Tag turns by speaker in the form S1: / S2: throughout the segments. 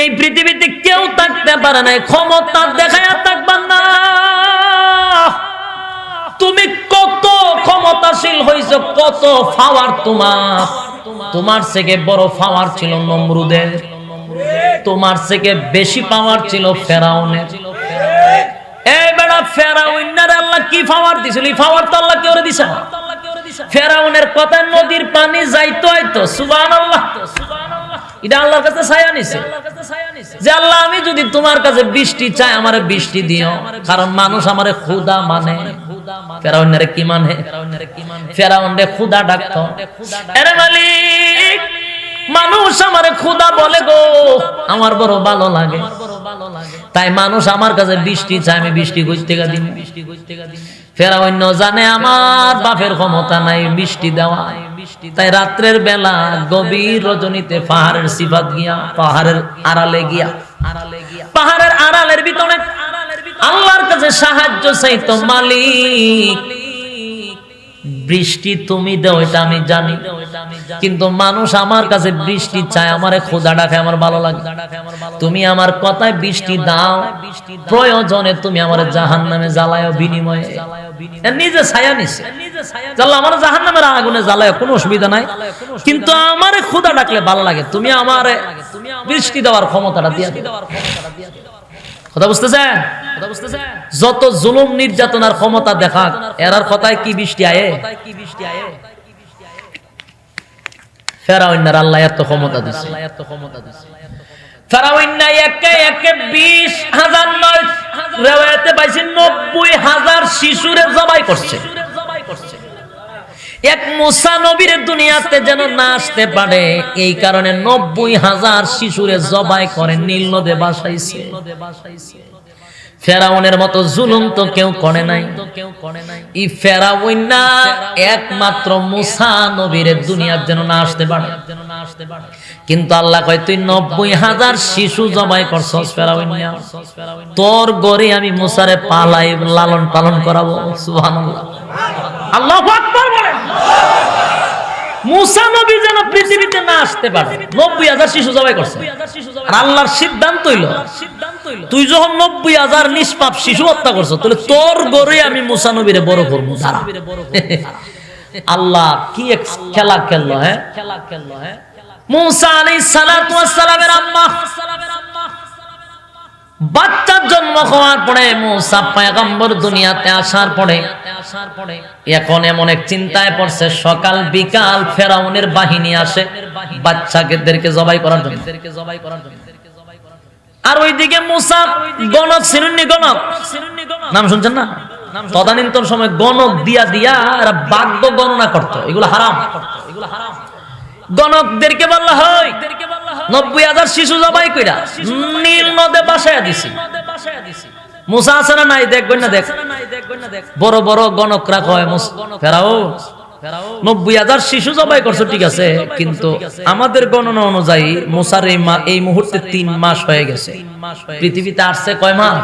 S1: এই পৃথিবীতে কেউ থাকতে পারে না ক্ষমতা দেখায় থাকবার না। তুমি কত ক্ষমতাশীল হইছ, কত ফাওয়ার তোমার। তোমার থেকে বড় ফাওয়ার ছিল নমরুদের। তোমার থেকে বেশি পাওয়ার ছিল ফেরাউনের। এই বেড়া ফেরাউনের আল্লাহ কি ফাওয়ার দিছিল? এই ফাওয়ার তো আল্লাহ কেউ দিছে? ফেরাউনের কথা নদীর পানি যাইতো হয়তো সুবহানাল্লাহ। এটা আল্লাহর কাছে ছায়া নিছে। যে আল্লাহ আমি যদি তোমার কাছে বৃষ্টি চাই আমারে বৃষ্টি দিও। কারণ মানুষ আমারে খুদা মানে। ফেরাউনের কি মানে? ফেরাউনরে খুদা ডাকতো। আরে মালিক মানুষ আমারে খুদা বলে গো। আমার বড় ভালো লাগে। তাই মানুষ আমার কাছে বৃষ্টি চাই আমি বৃষ্টি করতে গা দিন বৃষ্টি করতে গা দিন ফেরাউন্য জানে আমার বাপের ক্ষমতা নাই বৃষ্টি দেওয়া। তাই রাত্রের বেলা গভীর রজনীতে পাহাড়ের সিফাত গিয়া, পাহাড়ের আড়ালে গিয়া আড়ালে গিয়া, পাহাড়ের আড়ালের ভিতরে আল্লাহর কাছে সাহায্য চাইতো মালিক। বৃষ্টি তুমি দাও, এটা আমি জানি। কিন্তু মানুষ আমার কাছে বৃষ্টি চায়, আমারে খোদা ডাকে আমার ভালো লাগে। তুমি আমার কথায় বৃষ্টি দাও, প্রয়োজনে তুমি আমার জাহান নামে জ্বালায় বিনিময়ে নিজে ছায়া নিছে। জাল্লা আমার জাহান নামের আগুনে জ্বালায় কোনো অসুবিধা নাই। কিন্তু আমারে খোদা ডাকলে ভালো লাগে। তুমি আমারে বৃষ্টি দেওয়ার ক্ষমতাটা দিয়ে দাও। কথা বুঝতেছেন? যত জুলুম নির্যাতনার ক্ষমতা দেখা এরার কথায় কি বৃষ্টি আয়ে? ফেরাউন্নার আল্লাহ এত ক্ষমতা দিছে। এত ক্ষমতা দিছে ফেরাউন্না একে একে বিশ হাজার নয় রেওয়ায়তে পাইছি নব্বই হাজার শিশুরে জবাই করছে। এক মুসা নবীর দুনিয়াতে যেন না আসতে পারে, এই কারণে নব্বই হাজার শিশুরে জবাই করে, নীল নদে বাসাইছে। ফেরাউনের মতো জুলুম তো কেউ করে নাই। ই ফেরাউন না একমাত্র মুসা নবীর দুনিয়ার যেন না আসতে পারে। কিন্তু আল্লাহ কয়, তুই নব্বই হাজার শিশু জবাই করছস ফেরাউন তোর গড়ে আমি মুসারে পালাই লালন পালন করাবো। সুবহানাল্লাহ। আল্লাহ আকবার। মুসা নবী যেন পৃথিবীতে না আসতে পারে। নব্বই হাজার শিশু জবাই করছে। আল্লাহর সিদ্ধান্ত তুই যখন নব্বই হাজার নিষ্পাপ শিশু হত্যা করছ, তাহলে তোর গড়ে আমি মুসা নবীরে বড় করব আল্লাহ কি এক খেলা খেললো হ্যাঁ খেলা খেললো হ্যাঁ? মুসা আলাইহিস সালাতু ওয়াস সালামের আম্মা। বাচ্চার জন্ম হওয়ার পরে মুসা পয়গম্বর দুনিয়াতে আসার পরে এখন এমন এক চিন্তায় পড়ছে, সকাল বিকাল ফেরাউনের বাহিনী আসে বাচ্চাদেরকে জবাই করার জন্য। আর ওইদিকে মুসা গণক, সিনুন্নি গণক। নাম শুনছেন না? তদানীন্তন সময় গণক দিয়া দিয়া এরা বাদ্য গণনা করতো এগুলো হারাম এগুলো হারাম। গণকদেরকে বলা হয় নব্বই হাজার শিশু জবাই কইরা নীল নদে বাসায় দিছি। মুসা আছে না নাই? দেখবেন না দেখ। বড় বড় গণকরা কয় ফেরাও নব্বই হাজার শিশু জবাই করছ, ঠিক আছে, কিন্তু আমাদের গণনা অনুযায়ী মুসার এই এই মুহূর্তে তিন মাস হয়ে গেছে। পৃথিবীতে আসছে কয় মাস?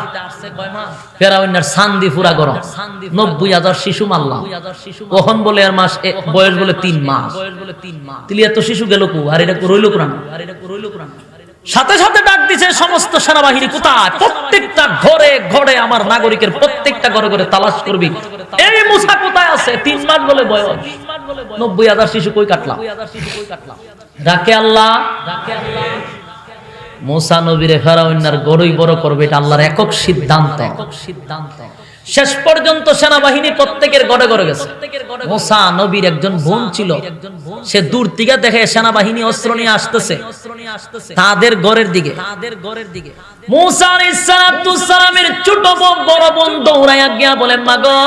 S1: গেল আর রইল সাথে সাথে সমস্ত কোথায়? প্রত্যেকটা ঘরে ঘরে আমার নাগরিকের প্রত্যেকটা ঘরে ঘরে তালাশ করবি। এই মুসা কোথায় আছে? তিন মাস বলে বয়স। নব্বই হাজার শিশু কই কাটলাম? ডাকে আল্লাহ। মুসা নবীরে ফেরাউন্নার গড়ই বড় করবে এটা আল্লাহর একক সিদ্ধান্ত। সিদ্ধান্ত। শেষ পর্যন্ত সেনাবাহিনী প্রত্যেকের গড়ে গড়ে গেছে। মুসা নবীর একজন বোন ছিল। সে দূর থেকে দেখে সেনাবাহিনী অস্ত্র নিয়ে আসতেছে। তাদের গড়ের দিকে। তাদের গড়ের দিকে। মুসা আলাইহিস সালামের ছোট বড় বোন দৌড়াইয়া গিয়া বলে মাগো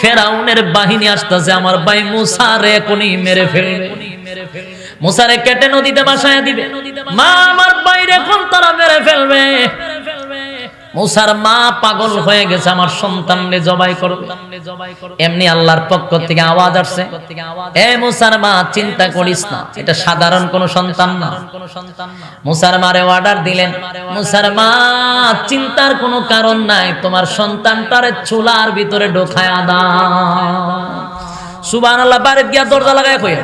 S1: ফেরাউনের বাহিনী আসতেছে। আমার ভাই মুসা রে এখনই মেরে ফেলবে। মুসারে কেটে নদীতে বাসায় দিবে। মা আমার বাইরে এখন তারা মেরে ফেলবে। মুসার মা পাগল হয়ে গেছে, আমার সন্তানরে জবাই করবে এমনি আল্লাহর পক্ষ থেকে আওয়াজ আসছে। এ মুসার মা, চিন্তা করিস না, এটা সাধারণ কোন সন্তান না। মুসার মারে অর্ডার দিলেন। মুসার মা, চিন্তার কোনো কারণ নাই, তোমার সন্তানটারে চুলার ভিতরে ঢোকায় দাও। সুবান আল্লাহ বাড়িতে গিয়া দরজা লাগায় কই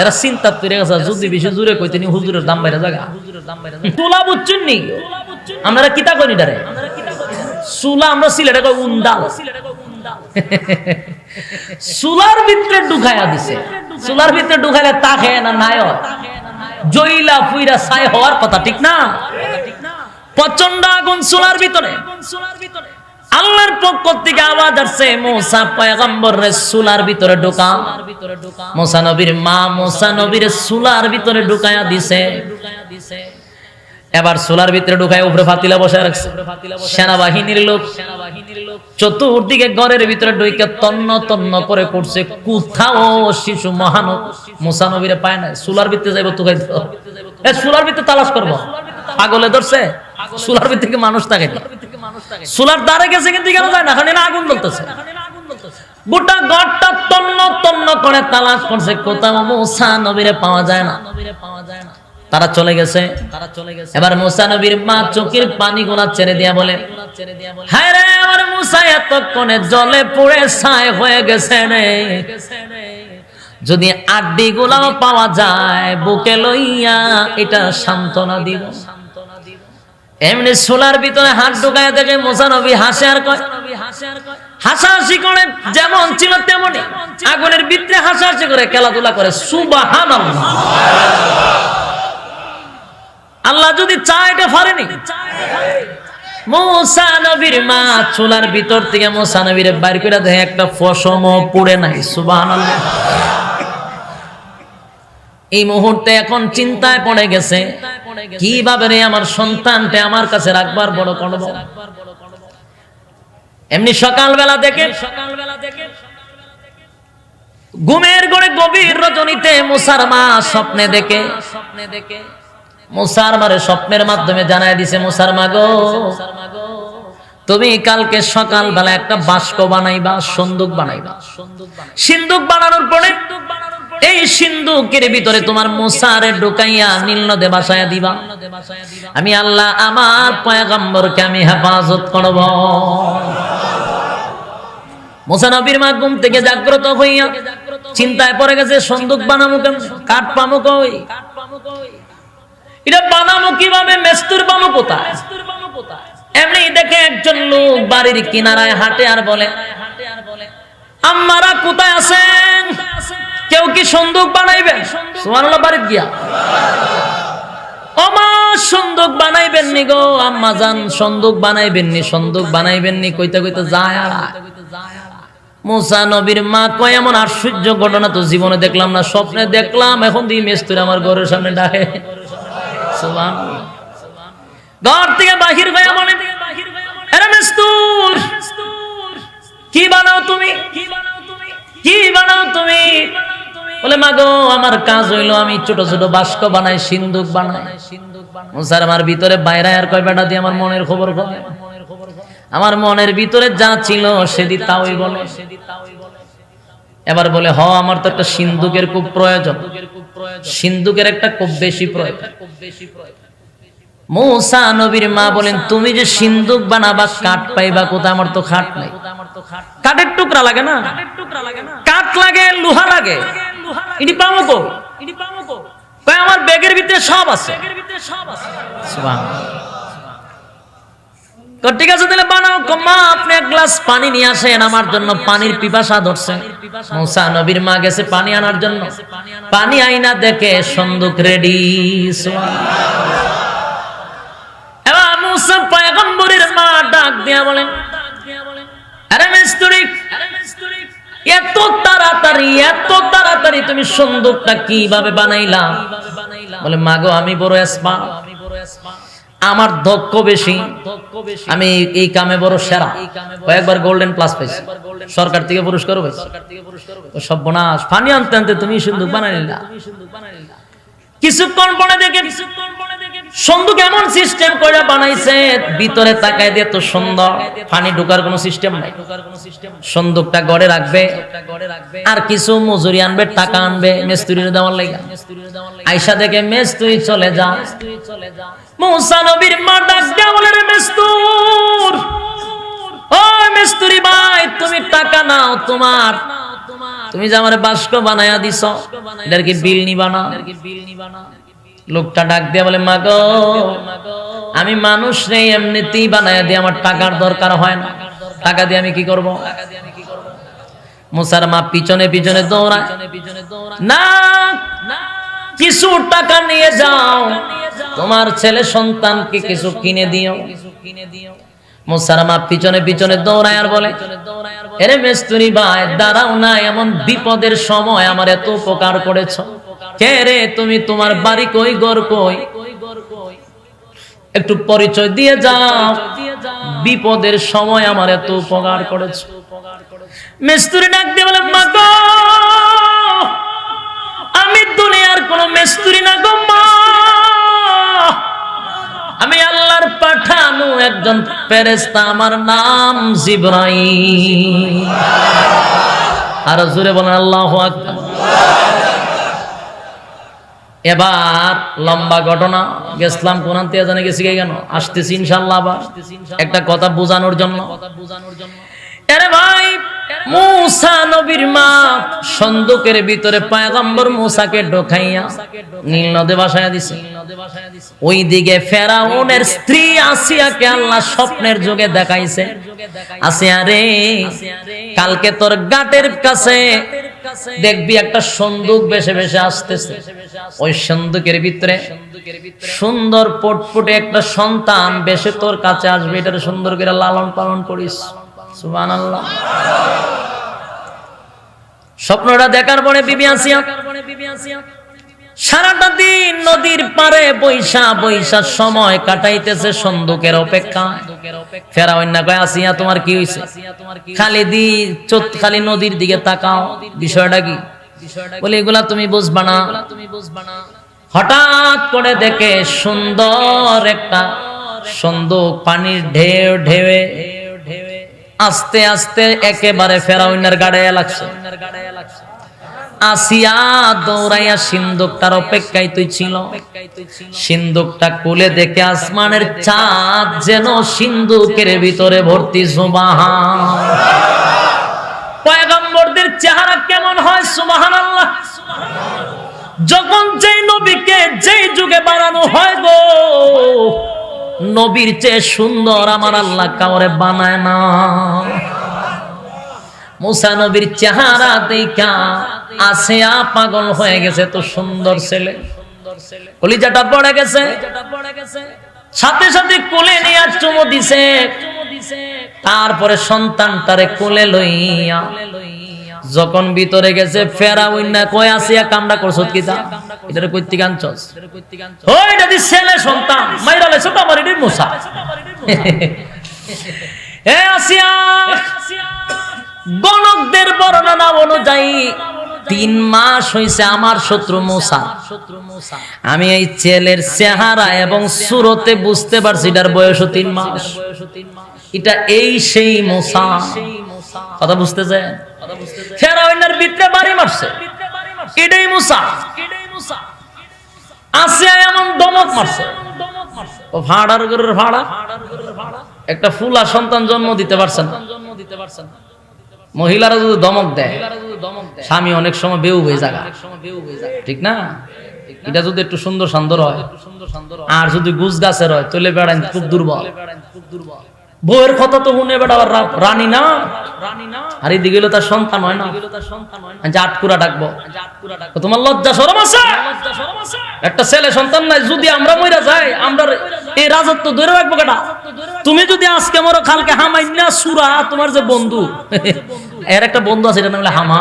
S1: এরা চিন্তা তৈরি গেছে যদি বেশি জুড়ে কই তিনি হুজুরের দাম বাইরে জায়গা তুলা বুঝছেন নি? আমরা কিতা করি ডারে সুলা আমরা সিলেটে কই উন্দাল। সুলার ভিতরে ঢুকাইয়া দিছে। সুলার ভিতরে ঢুকাইলে তা খেয়ে না নায় জইলা ফুইরা ছাই হওয়ার কথা ঠিক না? প্রচণ্ড আগুন সুলার ভিতরে। সুলার ভিতরে। আল্লাহর পক্ষ থেকে আওয়াজ আসছে, মুসা পয়গম্বর রে সুলার ভিতরে ঢোকা মুসা নবীর মা মুসা নবীর সুলার ভিতরে ঢুকায়া দিছে। এবার সোলার ভিতরে ঢুকায় উপরে ফাতিলা বসে রাখছে। সেনাবাহিনীর লোক চতুর্দিকে ঘরের ভিতরে ঢুকে তন্ন তন্ন করে করছে কোথাও শিশু মহানব মুসানবীরে পায় না সোলার ভিতরে যাইব তো এ সোলার ভিতরে তালাশ করব? পাগলে ধরছে? সোলার ভিতরে মানুষ থাকে সোলার দ্বারে গেছে কিন্তু কেন যায় না না আগুন জ্বলতেছে। গোটা ঘরটা তন্ন তন্ন করে তালাশ করছে কোথাও মুসা নবীরে পাওয়া যায় না। পাওয়া যায় না। তারা চলে গেছে। তারা চলে গেছে। এবার মুসা নবীর মা চোখের পানি গোলা ছেড়ে দিয়া বলে হ্যাঁ রে আমার মুসা এতক্ষণে জলে পড়ে ছাই হয়ে গেছে রে। যদি আড্ডি গোলাও পাওয়া যায় বুকে লইয়া এটা সান্ত্বনা দিব। এমনি সোলার ভিতরে হাত ঢুকায় দেখে মোসা নবী হাসে আর কয়, হাসাহাসি করে যেমন ছিল তেমনই। আগুনের ভিতরে হাসাহাসি করে খেলাধুলা করে। সুবাহান আল্লাহ যদি চায় এটা পারেনি মোসা নবীর মা চুলার ভিতর থেকে মোসা নবীর বাইর করে দেখে একটা ফসম পড়ে নাই। সুবাহান এই মুহূর্তে এখন চিন্তায় পড়ে গেছে, কীভাবে রে আমার সন্তানটা আমার কাছে রাখবার বড় করব এমনি সকালবেলা দেখে সকালবেলা দেখে ঘুমের গড়ে গভীর রজনীতে মুসার মা স্বপ্নে দেখে স্বপ্নে দেখে মুসার মারে স্বপ্নের মাধ্যমে জানাই দিছে, মুসার মা গো, তুমি কালকে সকাল বেলা একটা বাস্ক বানাইবা, সন্দুক বানাইবা। সিন্দুক বানানোর পরে এই সিন্ধুকের ভিতরে তোমার মোসারে ঢুকাইয়া নীল নদে বাসায় দিবা। আমি আল্লাহ, আমার পয়গম্বরকে আমি হেফাজত করব। কাঠ এটা এমনি দেখে একজন লোক বাড়ির কিনারায় হাঁটে আর বলে, আম্মারা কোথায় আছেন? কেউ কি সন্দুক বানাইবেন? সুবহানাল্লাহ, বাড়িতে গিয়া। সন্দুক বানাইবেন আশ্চর্য ঘটনা তো জীবনে দেখলাম না, স্বপ্নে দেখলাম, এখন দিয়ে মেস্তুর আমার ঘরের সামনে ডাকে। ঘর থেকে বাহির মেস্তুর কি বানাও তুমি কি বানাও তুমি? কি বানাও তুমি? বলে মাগো আমার কাজ হইল আমি ছোট ছোট বাস্ক বানাই সিন্ধুক বানাই। মুসার আমার ভিতরে বাইরে আর কয় বেটা দিয়ে আমার মনের খবর কয় আমার মনের ভিতরে যা ছিল সেদি তাওই বলে। এবার বলে হ আমার তো একটা সিন্ধুকের খুব প্রয়োজন। সিন্ধুকের একটা খুব বেশি প্রয়োজন। মৌসা নবীর মা বলেন তুমি যে সিন্ধুক বানাবা কাঠ পাইবা কোথায়? আমার তো খাট নাই। কাঠের টুকরা লাগে না। কাঠ লাগে লোহা লাগে। ইনি পামো কো? ইনি পামো কো? কয় আমার ব্যাগের ভিতরে সব আছে? তো ঠিক আছে তাহলে বানাও। মা আপনি এক গ্লাস পানি নিয়ে আসেন আমার জন্য পানির পিপাসা ধরছে। মুসা নবীর মা গেছে পানি আনার জন্য। পানি আইনা দেখে সন্দুক রেডি। এবার মুসা পয়গম্বরের মা ডাক দিয়া বলেন আরে মিস্ত্রি। এত তাড়াতাড়ি এত তাড়াতাড়ি তুমি সন্দুকটা কীভাবে বানাইলা? বলে, মাগো, আমি বড় এসপা আমার দক্ষ বেশি। আমি এই কামে বড় সেরা। কয়েকবার গোল্ডেন প্লাস পাইছি সরকার থেকে পুরস্কার পাইছি সব বোনাস। পানি আনতে আনতে তুমি সুন্দর বানাই নিলা কিছুক্ষণ পরে দেখে সন্দুক এমন সিস্টেম করে বানাইছে, ভিতরে তাকায় দিয়ে তো সুন্দর পানি ঢোকার কোনো সিস্টেম নাই। সন্দুকটা গড়ে রাখবে, আর কিছু মজুরি আনবে, টাকা আনবে মেস্তুরির দেওয়ার লাগে। আইসা দেখে মেস্তুরি চলে যা। মৌসা নবীর মা ডাক দেওয়া বলে রে মেস্তুর। ও মেস্তুরি ভাই, তুমি টাকা নাও তোমার। তুমি যে আমার বাস্ক বানায়া দিছ এটার বিল নিবা না। লোকটা ডাক দিয়ে বলে মা গো আমি মানুষ নেই, এমনিতেই বানায়া দিয়ে আমার টাকার দরকার হয় না। টাকা দিয়ে আমি কি করব? মুসার মা পিছনে পিছনে দৌড়ায়, না, কিছু টাকা নিয়ে যাও। তোমার ছেলে সন্তানকে কিছু কিনে দিও। মুসার মা পিছনে পিছনে দৌড়ায় আর বলে, এরে মেস্তুরি ভাই, দাঁড়াও না, এমন বিপদের সময় আমার এত উপকার করেছ। কে রে তুমি? তোমার বাড়ি কই গর কই? একটু পরিচয় দিয়ে যাও। বিপদের সময় আমার এত উপকার করেছ। মেস্তুরি ডাক দিয়ে বলে মা গো, আমি দুনিয়ার কোন মেস্তুরি না গো মা। আমি আল্লাহর পাঠানো একজন ফেরেশতা আমার নাম জিব্রাইল। আর জোরে বলেন আল্লাহু আকবার। এবার লম্বা ঘটনা। গেছিলাম কোরআন তে জানে গেছি কেন? আসতেছি ইনশাআল্লাহ আবার। একটা কথা বোঝানোর জন্য। ভিতরে নীল দিছে। স্ত্রী আল্লাহ স্বপ্নের দেখাইছে। কালকে তোর গাটের কাছে দেখবি একটা সন্দুক বেশে বেশে আসতেছে। ওই সন্দুকের ভিতরে সুন্দর পটপটে একটা সন্তান বেশে তোর কাছে আসবে এটার সুন্দর করে লালন পালন করিস। সুবহানাল্লাহ। স্বপ্নটা দেখার পরে বিবি আসিয়া সারাটা দিন নদীর পারে বৈশা বৈশা সময় কাটাইতেছে সন্দুকের অপেক্ষা। ফেরাউন না কয়, আসিয়া, তোমার কি হইছে? খালি দি, চোখ খালি নদীর দিকে তাকাও। বিষয়টা কি? বলে, এগুলা তুমি বুঝবা না। হঠাৎ করে দেখে সুন্দর একটা সন্দুক, পানির ঢেউ ঢেউে আস্তে আস্তে একেবারে ফেরাউনের গাড়ে লাগছে। আসিয়া দৌড়াইয়া সিন্ধুকটার অপেক্ষায় তুই ছিল। সিন্ধুকটা খুলে দেখে আসমানের চাঁদ যেন সিন্ধুকের ভিতরে ভর্তি সুবাহা পয়গম্বরদের চেহারা কেমন হয় সুবাহান আল্লাহ যখন যেই নবীকে যেই যুগে বানানো হয় গো, নবীর চেয়ে সুন্দর আমার আল্লাহ কাউরে বানায় না। মুসা নবীর চেহারা দেখা আসিয়া পাগল হয়ে গেছে তো সুন্দর ছেলে। কলিজাটা পড়ে গেছে। সাথে সাথে কোলে নিয়ে চুমো দিছে। তারপরে সন্তানটারে কোলে লইয়া যখন ভিতরে গেছে ফেরা উইনা কয় আসিয়া কামড়া করছত কিতা এটারে কইতে গানছস ওই এটা দি ছেলে সন্তান। মাইরা লাইছ তো আমার মুসা। এ আসিয়া গণকদের বর্ণনা অনুযায়ী তিন মাস হইছে আমার শত্রু মুসা। আমি এই ছেলের চেহারা এবং সুরতে বুঝতে পারছি এটার বয়স তিন মাস। এটা এই সেই মুসা। কথা বুঝতে যায় একটা ফুলা সন্তান জন্ম দিতে পারছেন জন্ম দিতে পারছেন মহিলারা যদি দমক দেয় স্বামী অনেক সময় বেউ হয়ে যায়। ঠিক না? এটা যদি একটু সুন্দর সুন্দর হয় আর যদি গুজ গাছের হয় তাহলে বেড়ান খুব দুর্বল। বউয়ের কথা তো শুনে আবার রানী না? আর এদিকে হলো তার সন্তান হয় না? যে আটকুরা ডাকবো। তোমার লজ্জা সরম আছে? একটা ছেলে সন্তান নাই যদি আমরা মইরা যাই আমরা এই রাজত্ব ধরে রাখব কেটা? তুমি যদি আজকে মরো, কালকে হামাইনা সুরা, তোমার যে বন্ধু, এর একটা বন্ধু আছে এটা নাম হামা।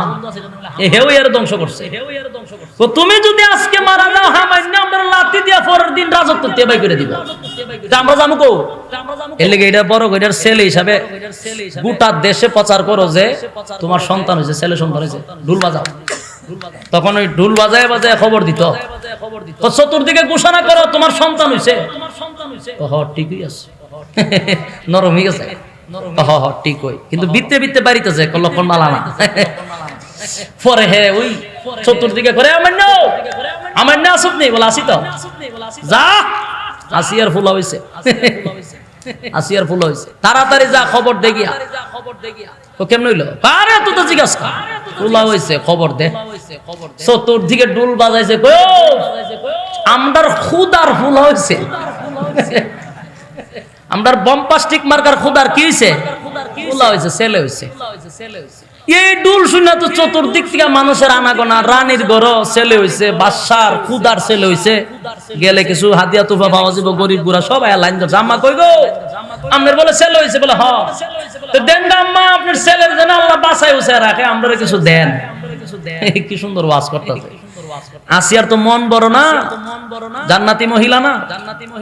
S1: ধ্বংস করছে। তুমি যদি আজকে মারা যাও হামাইনা আমরা লাতি দিয়া পরের দিন রাজত্ব তেবাই করে দিব। আমরা জামু কো? এর লেগে এটা বড় এটার ছেলে হিসাবে গোটা দেশে প্রচার করো যে তোমার সন্তান হয়েছে, ছেলে সন্তান হয়েছে। বাজাও। তখন ওই ঢুল বাজায় বাজায় খবর দিত। চতুর্দিকে ঘোষণা করো তোমার সন্তান হয়েছে হ ঠিকই আছে। নরম হয়ে গেছে। হ হ ঠিক ওই কিন্তু বিত্তে বিত্তে বাড়িতেছে লক্ষণ মালা না। পরে হে ওই চতুর্দিকে করে আমার না আমার না? আসুক নেই বলে আসি তো। যা! ফুল হয়েছে ফুল হয়েছে তাড়াতাড়ি যা খবর দেখিয়া। ও কেমন হইল? আরে তো জিজ্ঞাসা। ফুলা হইছে খবর দে। চতুর্দিকে ডুল বাজাইছে আমরার খুদার ফুল হয়েছে। আমরার বম্পাস্টিক মার্কার খুদার কি হয়েছে ফুলা হয়েছে ছেলে হয়েছে এই ডুল শুনে তো চতুর্দিক থেকে মানুষের আনাগোনা রানীর ছেলে বাদশার খুদার ছেলে হইছে। গেলে কিছু হাতিয়া তুফা পাওয়া যাবে গরিব গুড়া সবাই লাইন ধরছে আম্মা কই গো? আপনার বলে ছেলে হইছে বলে হ। তো দেন আম্মা আপনার ছেলের যেন আল্লাহ বাসায় উসে রাখে আমরা কিছু দেন। কি সুন্দর ওয়াজ করতেছে। আসিয়ার তো মন বড় না জান্নাতি মহিলা না।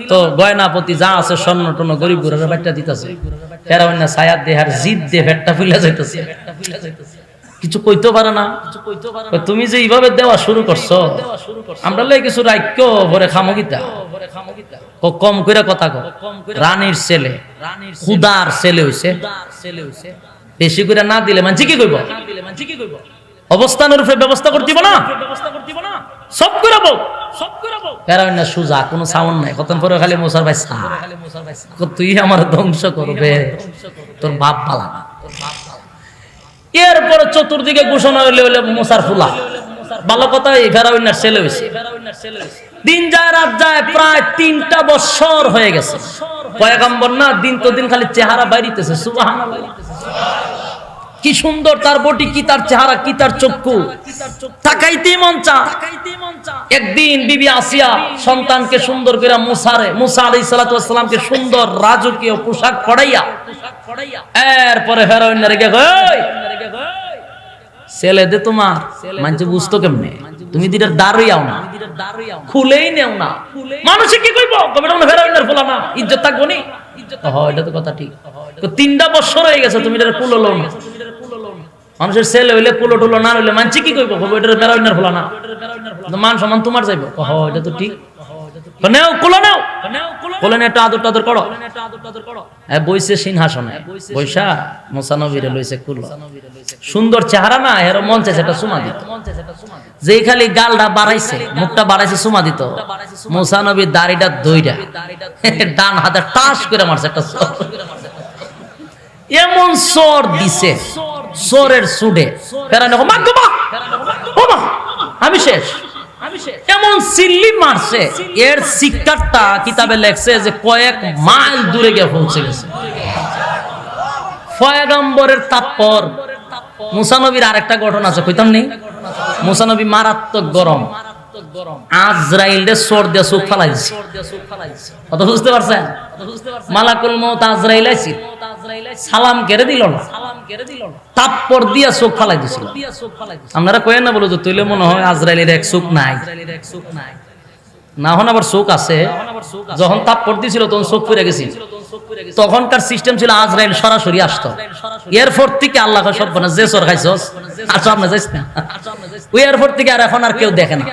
S1: তো গয়নাপতি যা আছে স্বর্ণ টর্ণ গরিব বাচ্চা দিতেছে। সায়াত দেহার জিদ দে ফুলে যাইতেছে। কিছু কইতে পারে না। তুমি যে এইভাবে দেওয়া শুরু করছ আমরা লাই কিছু রাক্য ভরে খামগিতা ক- কম করে কথা কো রানীর ছেলে খুদার ছেলে হইছে। বেশি করে না দিলে মানে কি কইব? অবস্থানের উপরে ব্যবস্থা করতে না? সব করে বল সব করে বল প্যারাইন না সুজা কোনো সাউন্ড নাই। কতক্ষণ পরে খালি মোসার ভাই তুই আমার ধ্বংস করবে। তোর বাপ পালা এরপরে চতুর্দিকে ঘোষণা হইলে হইলে মোসার ফুলা। ভালো কথা এই ফেরাউন্নার ছেলে হয়েছে দিন যায় রাত যায় প্রায় তিনটা বছর হয়ে গেছে। পয়গাম্বর না দিন তো দিন খালি চেহারা বাইরিতেছে সুবহানাল্লাহ। কি সুন্দর তার বটি কি তার চেহারা, কি তার চক্ষু। তাকাইতে মন চা একদিন বিবি আসিয়া সন্তানকে সুন্দর করে মুসারে মুসা আলাইহিস সালাতু ওয়াসসালামকে সুন্দর রাজকীয় পোশাক পড়াইয়া এরপরে রেগে কই? ছেলে দে তোমার। মানছে বুঝতো কেমনে? তুমি দিটার দাঁড়ই আও না। খুলেই নেও না। মানুষে কি কইব? কবে না ফেরাউনের ফোলা না ইজ্জত থাকব নি? এটা তো কথা ঠিক। তিনটা বছর হয়ে গেছে তুমি এটা কুলো না। মানুষের ছেলে হইলে কুলো টুলো না হইলে মানছি কি কইব কবে এটা ফেরাউনের ফোলা না। মান সমান তোমার যাইব হ এটা তো ঠিক। নেও কুলো নেও। কুলো আদর টাদর করো। বইছে সিংহাসনে। বৈশা মোসানবীরে লইছে কুলো। সুন্দর চেহারা না এর মন চাইছে এটা সুমা দিত। যেই খালি গালটা বাড়াইছে মুখটা বাড়াইছে সুমা দিত। মোসানবীর দাড়িটা দইটা ডান হাতে টাস করে মারছে একটা এমন সর দিছে। সরের সুডে! আমি শেষ। এমন সিল্লি মারছে। এর শিক্ষাটা কিতাবে লেখছে যে কয়েক মাইল দূরে গিয়ে পৌঁছে গেছে। ফয়গম্বরের তাৎপর মুসানবীর আরেকটা ঘটনা আছে, কইতাম নেই? মুসানবী মারাত্মক গরম। মালাকুল মৌত আজরাইল আইছি। সালাম কেড়ে দিল না। তাৎপর দিয়া চোখ ফালাই দিছিল। আপনারা কয়েন না বলো যে তুইলে মনে হয় আজরাইলের এক চোখ নাই। না হন আবার চোখ আছে। যখন তাৎপর দিছিল তখন চোখ ফিরে গেছি তখনকার সিস্টেম ছিল আজরাইল সরাসরি আসতো। এয়ারপোর্ট থেকে আল্লাহ কয় সব না যে সর খাইছস? আর সামনে যাইস না। ওই এয়ারপোর্ট থেকে আর এখন আর কেউ দেখে না।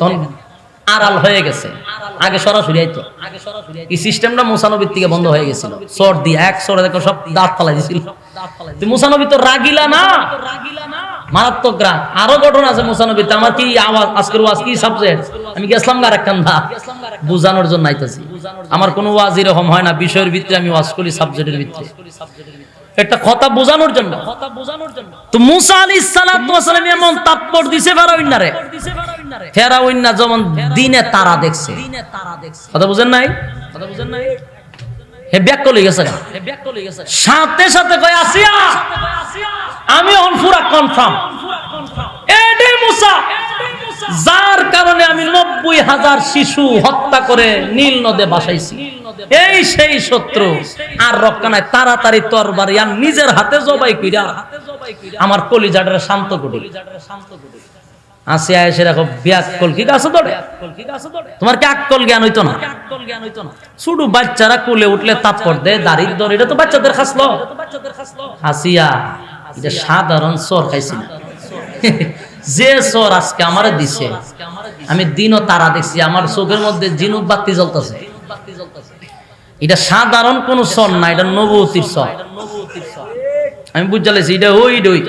S1: তখন আড়াল হয়ে গেছে। আগে সরাসরি আইতো। এই সিস্টেমটা মুসানবীর থেকে বন্ধ হয়ে গেছিল। সর দিয়ে এক সরে দেখো সব দাঁত ফালাই দিছিল। মুসানবী তো রাগিলা না? মারাত্মক রাগ। আরও ঘটনা আছে মুসানবীতে আমার কি আওয়াজ আজকের ওয়াজ কি সাবজেক্ট আমি গেছিলাম গার একখান দা? বুঝানোর জন্য আইতাছি। আমার কোনো ওয়াজ এরকম হয় না। বিষয়ের ভিতরে আমি ওয়াজ করি সাবজেক্টের ভিতরে একটা কথা বোঝানোর জন্য। কথা বোঝানোর জন্য তো মুসা আলাইহিস সালাম এমন তাৎপর দিছে ফেরাউন্নারে ফেরাউন্না যেমন দিনে তারা দেখছে। কথা বুঝেন নাই? কথা বুঝেন নাই? হে ব্যাক কলে গেছে সাথে সাথে কয় আসিয়া। আমি অনফুরা কনফার্ম এডে মুসা। যার কারণে আমি নব্বই হাজার শিশু হত্যা করে নীল নদে বাসাইছি। এই সেই শত্রু। আর রক্ষা নাই। তাড়াতাড়ি তরবারি আর নিজের হাতে জবাই কইরা আমার কলিজাটারে শান্ত করি আসি আয়সে দৌড়ে তোমার কি আক্কল জ্ঞান হইতো না? শুধু বাচ্চারা কুলে উঠলে দাড়ির এটা তো বাচ্চাদের খাসলো। হাসিয়া এটা সাধারণ সর খাইছি না। যে সর আজকে আমারে দিছে, আমি দিনও তারা দেখছি, আমার চোখের মধ্যে জিনুক বাতি জ্বলতেছে। এটা সাধারণ কোন সর না, এটা নবতির সর আমি বুঝতে এটা ওই ডই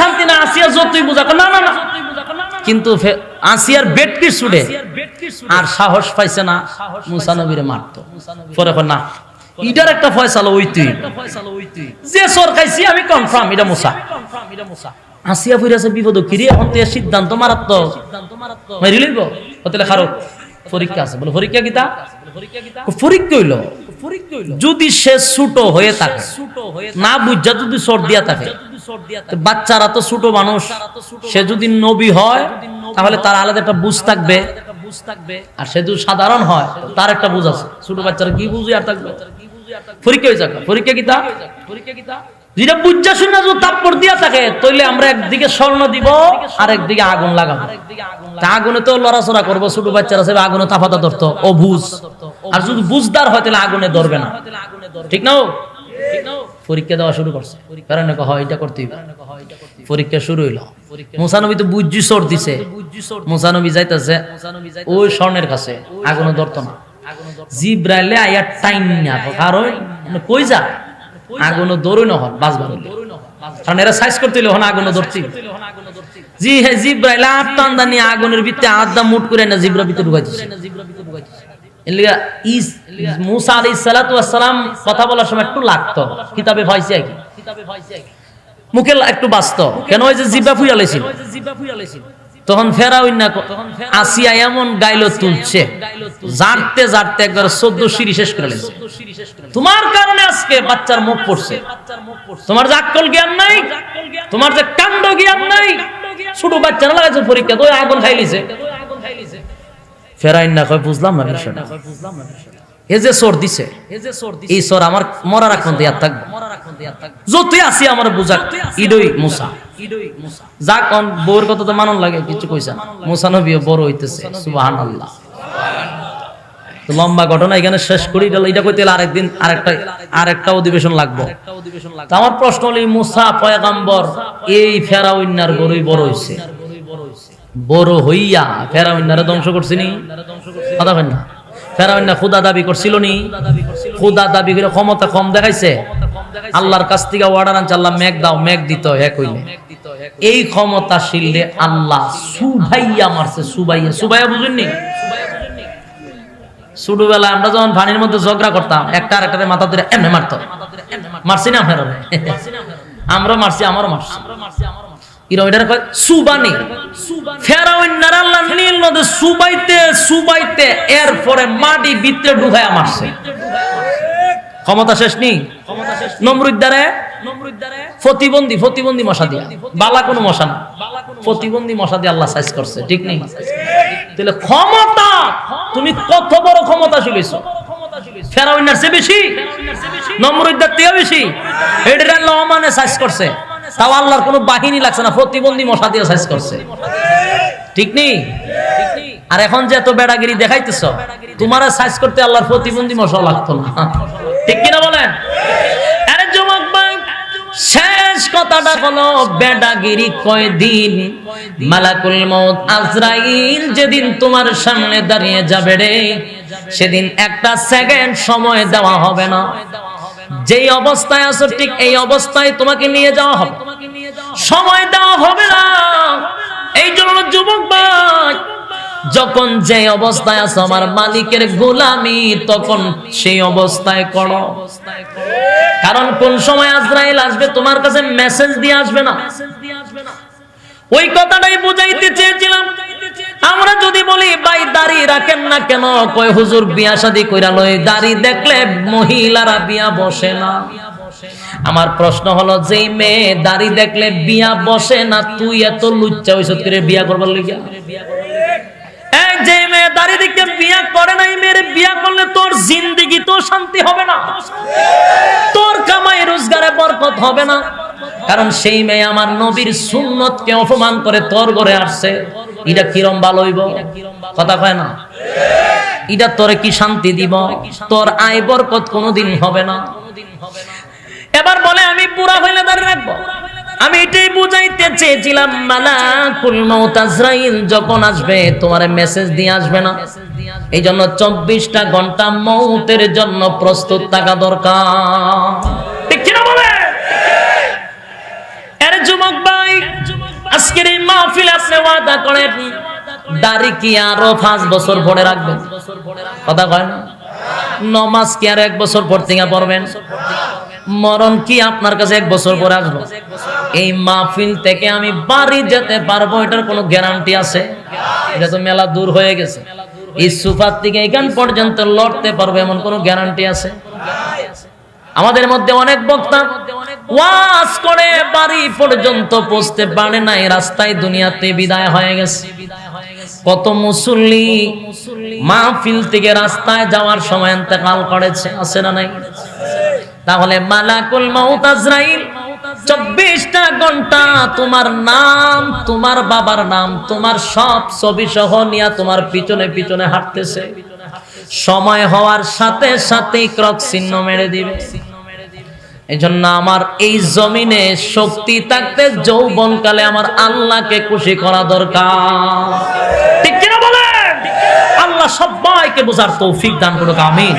S1: শান্তি না আসিয়া যতই না না না। কিন্তু আসিয়ার বেটকি আর সাহস পাইছে না মুসা নবীরে মারতো। পরে না ইটার একটা ফয়সালা যে সর খাইছি আমি কনফার্ম এটা মুসা। আসিয়া বিপদ কিরে এখন তো এর সিদ্ধান্ত মারাত্মক? মারি লইব? খারো। পরীক্ষা আছে। বলে পরীক্ষা কিতা পরীক্ষা হইল। যদি সে ছোট হয়ে থাকে না বুঝা যদি সর দিয়া থাকে বাচ্চারা তো ছোট মানুষ সে যদি নবী হয় তাহলে তার আলাদা একটা বুঝ থাকবে। আর সে যদি সাধারণ হয় তার একটা বুঝ আছে। ছোট বাচ্চারা কি বুঝে আর থাকবে? পরীক্ষা হয়ে যাবে পরীক্ষা কিতা পরীক্ষা কিতা যেটা বুঝা শুনে যদি তাৎপর দিয়া থাকে, তাইলে আমরা একদিকে স্বর্ণ দিব আর একদিকে আগুন লাগাবো। আগুনে তো লড়াচড়া করব, ছোট বাচ্চারা সে আগুনে তাফাতা ধরতো ও বুঝ আর যদি বুঝদার হয়, তাহলে আগুনে ধরবে না। ঠিক না পরীক্ষা দেওয়া শুরু করছে। কারণ এটা করতে। পরীক্ষা শুরু হইল। মুসানবী তো বুঝছি সর দিছে। মুসানবী যাইতেছে, ওই স্বর্ণের কাছে। আগুনে ধরতো না। জিব্রাইলে টাইম না কারণ মানে কই যা? আগুনে দৌড়ই না হন বাজবার কারণ এরা সাইজ করতে হইলে হন আগুনে ধরছি জি হ্যাঁ জিব্রাইল আট টান্দা নিয়ে আগুনের ভিতরে আদা মুট করে না জিব্রা ভিতরে ঢুকাইছে এলিগা ইস মুসা আলাইহিস সালাতু ওয়াস সালাম কথা বলার সময় একটু লাগতো। কিতাবে ভাইছে কি। মুখে একটু বাস্ত কেন ওই যে জিব্বা ফুইয়া লাইছিল তখন ফেরাউন না আসিয়া এমন গাইলো তুলছে জারতে জারতে একবার চোদ্দ সিঁড়ি শেষ করে তোমার কারণে আজকে বাচ্চার মুখ পড়ছে। তোমার যে আক্কল জ্ঞান নাই, তোমার যে কাণ্ড জ্ঞান নাই, ছোট বাচ্চা না লাগাইছে পরীক্ষা তো আগুন খাইলিছে। ফেরাইন না কয়, বুঝলাম না বিষয়টা। এ যে সর দিছে, এই সর আমার মরার এখন ইয়াদ থাকবে। যতই আসি আমার বুঝাক ইডই মুসা। যাক অন বউর কথা তো মানন লাগে কিছু কইছা মুসা নবী বড় হইতেছে সুবহানাল্লাহ। তো লম্বা ঘটনা এখানে শেষ করি এটা কইতে আরেকদিন আরেকটা আরেকটা অধিবেশন লাগবে। তো আমার প্রশ্ন হলো এই মুসা পয়গাম্বর এই ফেরাউন্নার গরুই বড় হইছে? বড় হইয়া ফেরাউন্নারে ধ্বংস করছিনি? কথা না। ফেরাউন্না খুদা দাবি করছিল নি খুদা দাবি করে ক্ষমতা কম দেখাইছে? আল্লাহর কাছ থেকে অর্ডার আনছে, আল্লাহ মেঘ দাও, মেঘ দিত, এক হইলে। এই ক্ষমতা শিললে আল্লাহ সুভাইয়া মারছে, সুভাইয়া। সুভাইয়া বুঝেননি? ছোটবেলায় আমরা যখন পানির মধ্যে ঝগড়া করতাম, একটা আর মাথা ধরে এমনি মারছি না আমরা মারছি, আমারও মারছি। এরপরে মাটি ভিতরে ঢুকায়া মারছে। ক্ষমতা শেষ নেই? নমরুদ্দারে? প্রতিবন্ধী প্রতিবন্ধী মশা দিয়া। বালা কোনো মশা না। প্রতিবন্ধী মশা দিয়ে আল্লাহ সাইজ করছে ঠিক নেই? তাহলে ক্ষমতা! তুমি কত বড় ক্ষমতা চেয়ে বেশি? নমরুদ্দার বেশি? এটা সাইজ করছে। তাও আল্লাহর কোনো বাহিনী লাগছে না প্রতিবন্ধী মশা দিয়ে সাইজ করছে। ঠিক নেই? আর এখন যে এত বেড়াগিরি দেখাইতেছ তোমার সাইজ করতে আল্লাহর প্রতিবন্ধী মশা লাগতো না। ঠিক কিনা বলেন? আরে যুবক ভাই, শেষ কথাটা হলো, বেডাগিরি কয়দিন? মালাকুল মউত আজরাইল যেদিন তোমার সামনে দাঁড়িয়ে যাবে রে, সেদিন একটা সেকেন্ড সময় দেওয়া হবে না। যেই অবস্থায় আছো, ঠিক এই অবস্থায় তোমাকে নিয়ে যাওয়া হবে। সময় দেওয়া হবে যখন যে অবস্থায় আছো, আমার মালিকের গোলামি, তখন সেই অবস্থায় করো। কারণ কোন সময় আজরাইল আসবে, তোমার কাছে মেসেজ দিয়ে আসবে না। ওই কথাটাই বুঝাইতে চেয়েছিলাম। আমরা যদি বলি, ভাই, দাড়ি রাখেন না কেন? কয়, হুজুর, বিয়া শাদি কইরা লই। দাড়ি দেখলে মহিলারা বিয়া বসে না। আমার প্রশ্ন হলো, যেই মেয়ে দাড়ি দেখলে বিয়া বসে না, তুই এত লুচ্চা হইছ করে বিয়া করবার লাগিয়া বিয়া করে নাই, মেয়ের বিয়া করলে তোর জিন্দিগি শান্তি হবে না। তোর কামাই রোজগারে বরকত হবে না। কারণ সেই মেয়ে আমার নবীর সুন্নতকে অপমান করে তোর ঘরে আসছে। এটা কিরম ভালো হইব? কথা কয় না? এটা তোরে কি শান্তি দিব? তোর আয় বরকত কোনোদিন হবে না। এবার বলে, আমি পুরা হইলে দাঁড়িয়ে রাখব? আমি এটাই বুঝাইতে চেয়েছিলাম, মালাকুল মাউত আজরাইল যখন আসবে, তোমার মেসেজ দিয়ে আসবে না। এই জন্য চব্বিশটা ঘণ্টা মৌতের জন্য প্রস্তুত থাকা দরকার। যুবক ভাই দাড়ি কি আরও পাঁচ বছর পরে রাখবেন? কথা কয় নমাজ কি আর এক বছর পর থেকে পড়বেন? মরণ কি আপনার কাছে এক বছর পরে আসব? এই মাহফিল থেকে আমি বাড়ি যেতে পারব, এটার কোনো গ্যারান্টি আছে? এটা তো মেলা দূর হয়ে গেছে। এই সুফার থেকে এখান পর্যন্ত লড়তে পারব, এমন কোনো গ্যারান্টি আছে? আমাদের মধ্যে অনেক বক্তা ওয়াজ করে, বাড়ি পর্যন্ত পৌঁছতে পারে নাই, রাস্তায় দুনিয়াতে বিদায় হয়ে গেছে। কত মুসল্লি মাহফিল থেকে রাস্তায় যাওয়ার সময় ইন্তেকাল করেছে, আছে না নাই? তাহলে মালাকুল মাউত আজরাইল, চব্বিশটা ঘণ্টা তোমার নাম, তোমার বাবার নাম, তোমার সব ছবি সহ নিয়ে তোমার পিছনে পিছনে হাঁটতেছে। সময় হওয়ার সাথে সাথে ক্রক চিহ্ন মেরে দিবে। এই জন্য আমার এই জমিনে শক্তি থাকতে যৌবন কালে আমার আল্লাহকে খুশি করা দরকার। ঠিক কিনা বলেন? আল্লাহ সবাইকে বোঝার তৌফিক দান করুক, আমিন।